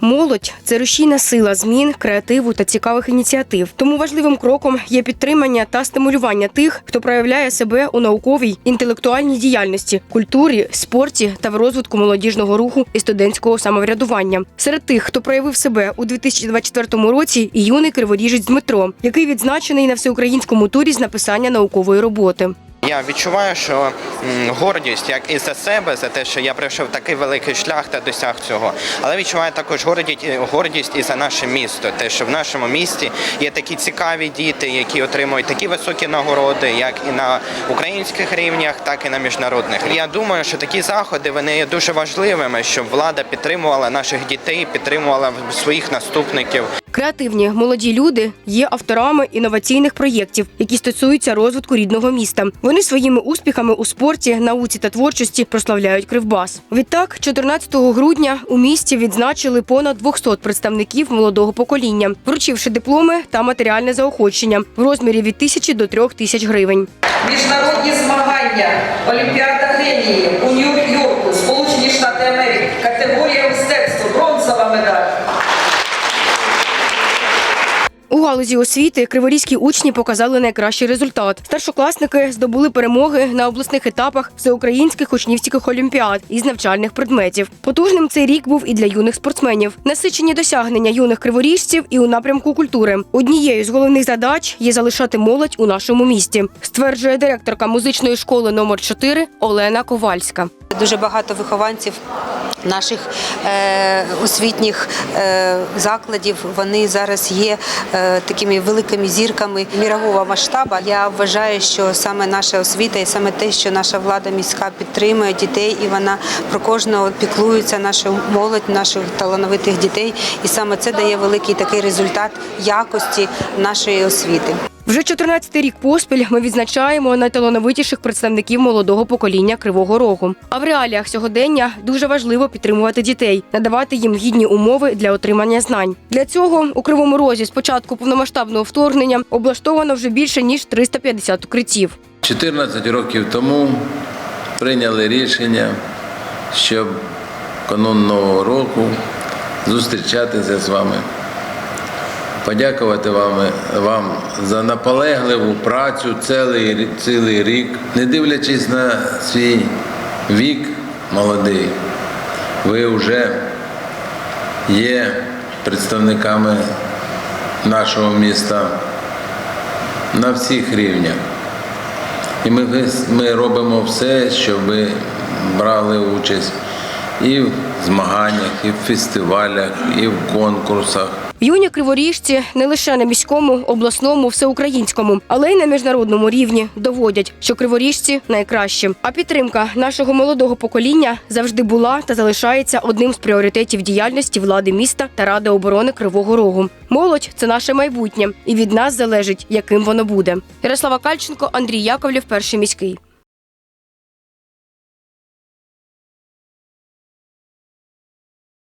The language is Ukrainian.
Молодь це рушійна сила змін, креативу та цікавих ініціатив. Тому важливим кроком є підтримання та стимулювання тих, хто проявляє себе у науковій, інтелектуальній діяльності, культурі, спорті та в розвитку молодіжного руху і студентського самоврядування. Серед тих, хто проявив себе у 2024 році, і юний криворіжець Дмитро, який відзначений на всеукраїнському турі з написання наукової роботи. Я відчуваю, що гордість як і за себе, за те, що я пройшов такий великий шлях та досяг цього, але відчуваю також гордість, гордість і за наше місто. Те, що в нашому місті є такі цікаві діти, які отримують такі високі нагороди, як і на українських рівнях, так і на міжнародних. Я думаю, що такі заходи вони є дуже важливими, щоб влада підтримувала наших дітей, підтримувала своїх наступників. Креативні молоді люди є авторами інноваційних проєктів, які стосуються розвитку рідного міста. Вони своїми успіхами у спорті, науці та творчості прославляють Кривбас. Відтак, 14 грудня у місті відзначили понад 200 представників молодого покоління, вручивши дипломи та матеріальне заохочення в розмірі від тисячі до трьох тисяч гривень. Міжнародні змагання Олімпіада генії у Нью-Йорку, У галузі освіти криворізькі учні показали найкращий результат. Старшокласники здобули перемоги на обласних етапах всеукраїнських учнівських олімпіад із навчальних предметів. Потужним цей рік був і для юних спортсменів. Насичені досягнення юних криворіжців і у напрямку культури. Однією з головних задач є залишати молодь у нашому місті, стверджує директорка музичної школи номер 4 Олена Ковальська. Дуже багато вихованців наших е, освітніх е, закладів. Вони зараз є е, такими великими зірками мірового масштабу. Я вважаю, що саме наша освіта і саме те, що наша влада міська підтримує дітей, і вона про кожного піклується, нашу молодь, наших талановитих дітей. І саме це дає великий такий результат якості нашої освіти. Вже 14-й рік поспіль ми відзначаємо найталановитіших представників молодого покоління Кривого Рогу. А в реаліях сьогодення дуже важливо підтримувати дітей, надавати їм гідні умови для отримання знань. Для цього у Кривому Розі з початку повномасштабного вторгнення облаштовано вже більше ніж 350 укриттів. 14 років тому прийняли рішення, щоб канун Нового року зустрічатися з вами. Подякувати вам, вам за наполегливу працю цілий, цілий рік, не дивлячись на свій вік молодий, ви вже є представниками нашого міста на всіх рівнях. І ми, ми робимо все, щоб ви брали участь і в змаганнях, і в фестивалях, і в конкурсах. Юні криворіжці не лише на міському, обласному, всеукраїнському, але й на міжнародному рівні доводять, що криворіжці найкращі. А підтримка нашого молодого покоління завжди була та залишається одним з пріоритетів діяльності влади міста та ради оборони Кривого Рогу. Молодь це наше майбутнє, і від нас залежить, яким воно буде. Ярослава Кальченко, Андрій Яковлів, перший міський.